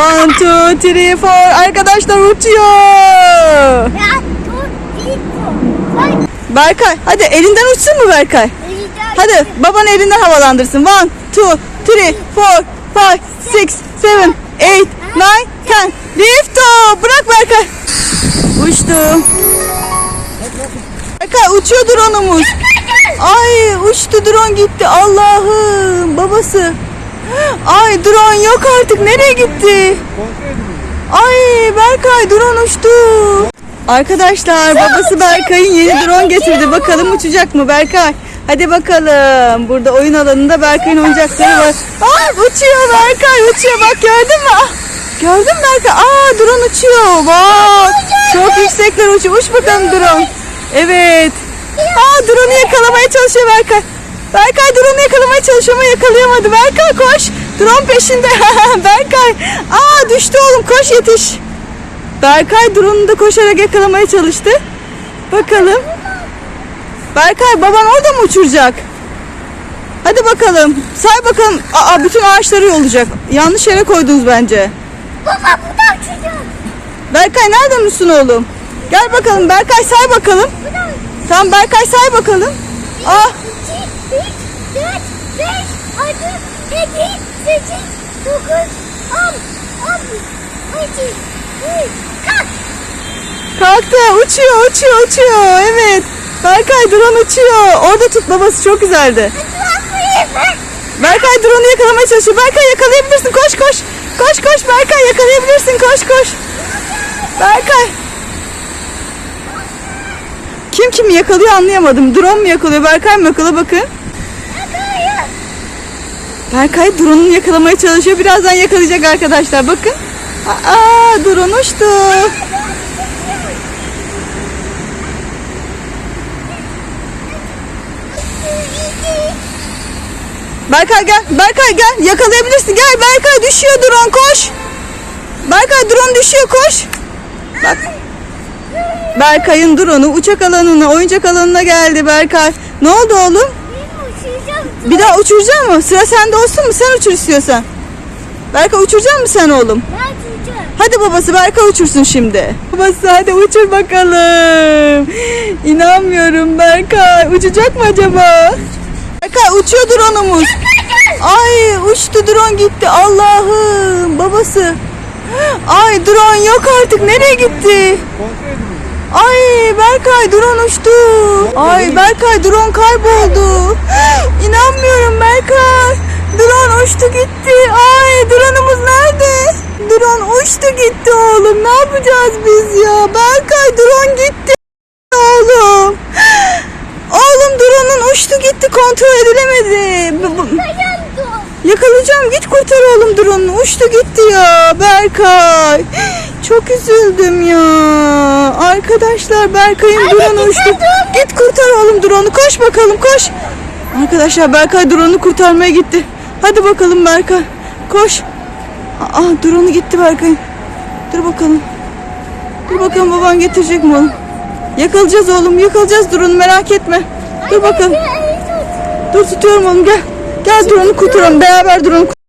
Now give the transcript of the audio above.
One, two, three, four. Arkadaşlar uçuyor. Berkay hadi elinden uçsun mu Berkay? Hadi baban elinden havalandırsın. One, two, three, four, five, six, seven, eight, nine, ten. Lift off. Bırak Berkay. Uçtu. Berkay uçuyor drone'umuz. Ay uçtu drone gitti. Allah'ım babası. Ay drone yok artık. Nereye gitti? Ay Berkay drone uçtu. Arkadaşlar babası Berkay'ın yeni drone getirdi. Bakalım uçacak mı Berkay? Hadi bakalım. Burada oyun alanında Berkay'ın oyuncakları var. Aa uçuyor Berkay uçuyor. Bak gördün mü? Gördün mü Berkay? Aa drone uçuyor. Vay. Çok yüksekler uçuyor. Uç bakalım drone. Evet. Aa drone'u yakalamaya çalışıyor Berkay. Berkay drone'u yakalamaya çalışıyor ama yakalayamadı. Berkay koş. Drone peşinde. Berkay. Aa düştü oğlum koş yetiş. Berkay drone'u da koşarak yakalamaya çalıştı. Bakalım. Berkay baban orada mı uçuracak? Hadi bakalım. Say bakalım. Aa bütün ağaçları yolacak. Yanlış yere koydunuz bence. Baba bu da uçacak. Berkay nereden uçsun oğlum? Gel bakalım Berkay say bakalım. Tamam Berkay say bakalım. Ah iki, üç, dört, beş, altı, yedi, sekiz, dokuz, on, on bir, on iki, üç, kalk. kalktı uçuyor uçuyor uçuyor. Evet. Berkay drone uçuyor. Orada tut babası çok güzeldi. Berkay drone'u yakalamaya çalışıyor. Berkay yakalayabilirsin. Koş koş. Koş koş Berkay yakalayabilirsin. Koş koş. Berkay. Kim kimi yakalıyor anlayamadım. Drone mu yakalıyor? Berkay mı yakalıyor? Bakın. Berkay drone'unu yakalamaya çalışıyor. Birazdan yakalayacak arkadaşlar. Bakın. Aa drone uçtu. Berkay gel. Berkay gel. Yakalayabilirsin. Gel Berkay düşüyor drone koş. Berkay drone düşüyor koş. Bak. Berkay'ın drone'u uçak alanına, oyuncak alanına geldi Berkay. Ne oldu oğlum? Bir daha uçuracak mı? Sıra sende olsun mu? Sen uçur istiyorsan. Berkay uçuracak mısın sen oğlum? Ben uçacağım. Hadi babası Berkay uçursun şimdi. Babası hadi uçur bakalım. İnanmıyorum Berkay. Uçacak mı acaba? Berkay uçuyor drone'umuz. Ay uçtu drone gitti. Allah'ım babası. Ay drone yok artık. Nereye gitti? Ay Berkay drone uçtu. Ay Berkay drone kayboldu. İnanmıyorum Berkay. Drone uçtu gitti. Ay drone'umuz nerede? Drone uçtu gitti oğlum. Ne yapacağız biz ya? Berkay drone gitti oğlum. Oğlum drone'un uçtu gitti kontrol edilemedi. Yakalayacağım git kurtar oğlum drone'unu. Uçtu gitti ya Berkay. Çok üzüldüm ya. Arkadaşlar Berkay'ın Ay, drone'u uçtu. Git kurtar oğlum drone'u. Koş bakalım koş. Arkadaşlar Berkay drone'u kurtarmaya gitti. Hadi bakalım Berkay. Koş. Aa drone'u gitti Berkay. Dur bakalım. Dur bakalım baban getirecek mi oğlum? Yakalayacağız oğlum. Yakalayacağız drone'u merak etme. Dur bakalım. Dur tutuyorum oğlum gel. Gel drone'u kurtaralım. Beraber drone'u